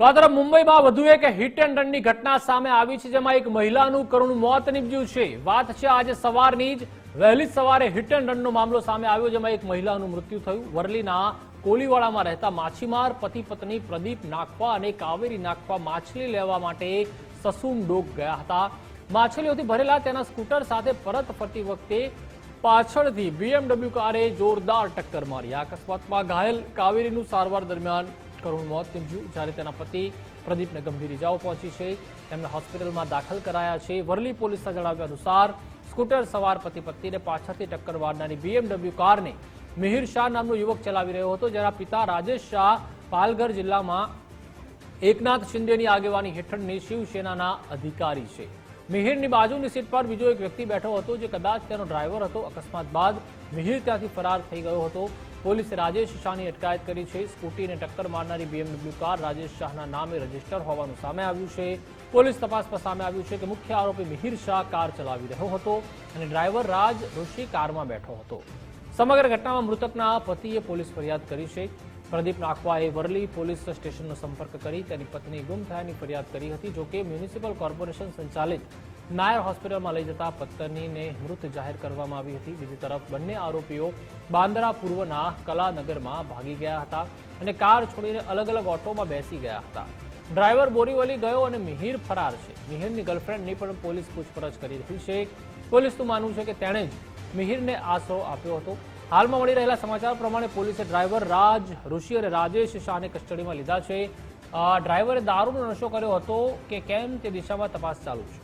તો આ મુંબઈમાં વધુ એક હિટ એન્ડ રનની ઘટના સામે આવી છે, જેમાં એક મહિલાનું કરુણ મોત નીપજ્યું છે. વાત છે આજે સવારની જ, વહેલી સવારે હિટ એન્ડ રનનો મામલો સામે આવ્યો, જેમાં એક મહિલાનું મૃત્યુ થયું. વરલીના કોલીવાડામાં રહેતા માછીમાર, પતિ પત્ની પ્રદીપ નાખવા અને કાવેરી નાખવા માછલી લેવા માટે સસુમ ડોક ગયા હતા. માછલીઓથી ભરેલા તેના સ્કૂટર સાથે પરત ફરતી વખતે પાછળથી બીએમડબ્લ્યુ કારે જોરદાર ટક્કર મારી. આ અકસ્માતમાં ઘાયલ કાવેરીનું સારવાર દરમિયાન કરુણ મોત નીપજ્યું જ્યારે તેના પતિ પ્રદીપને ગંભીર ઇજાઓ પહોંચી છે. તેમને હોસ્પિટલમાં દાખલ કરાયા છે. વરલી પોલીસના જણાવ્યા અનુસાર, સ્કૂટર સવાર પતિ પત્નીને પાછળથી ટક્કર મારનારી બીએમડબ્લ્યુ કારને મિહિર શાહ નામનો યુવક ચલાવી રહ્યો હતો, જેના પિતા રાજેશ શાહ પાલઘર જિલ્લામાં એકનાથ શિંદેની આગેવાની હેઠળની શિવસેનાના અધિકારી છે. મિહિરની બાજુની સીટ પર બીજો એક વ્યક્તિ બેઠો હતો, જે કદાચ તેનો ડ્રાઈવર હતો. અકસ્માત બાદ મિહિર ત્યાંથી ફરાર થઈ ગયો હતો. પોલીસે રાજેશ શાહની અટકાયત કરી છે. સ્કૂટીને ટક્કર મારનારી બીએમડબ્લ્યુ કાર રાજેશ શાહના નામે રજિસ્ટર હોવાનું સામે આવ્યું છે. પોલીસ તપાસમાં સામે આવ્યું છે કે મુખ્ય આરોપી મિહિર શાહ કાર ચલાવી રહ્યો હતો અને ડ્રાઈવર રાજ ઋષિ કારમાં બેઠો હતો. સમગ્ર ઘટનામાં મૃતકના પતિએ પોલીસ ફરિયાદ કરી છે. પ્રદીપ નાખવાએ વરલી પોલીસ સ્ટેશનનો સંપર્ક કરી તેની પત્ની ગુમ થયાની ફરિયાદ કરી હતી, જોકે મ્યુનિસિપલ કોર્પોરેશન સંચાલિત નાયર હોસ્પિટલમાં લઈ જતા પત્નીને મૃત જાહેર કરવામાં આવી હતી. બીજી તરફ બંને આરોપીઓ બાંદ્રા પૂર્વના કલાનગરમાં ભાગી ગયા હતા અને કાર છોડીને અલગ અલગ ઓટોમાં બેસી ગયા હતા. ડ્રાઈવર બોરીવલી ગયો અને મિહિર ફરાર છે. મિહિરની ગર્લફ્રેન્ડની પણ પોલીસ પૂછપરછ કરી રહી છે. પોલીસનું માનવું છે કે તેણે જ મિહિરને આશરો આપ્યો હતો. હાલમાં મળી રહેલા સમાચાર પ્રમાણે પોલીસે ડ્રાઈવર રાજ, ઋષિ અને રાજેશ શાહને કસ્ટડીમાં લીધા છે. ડ્રાઈવરે દારૂનો નશો કર્યો હતો કે કેમ તે દિશામાં તપાસ ચાલુ છે.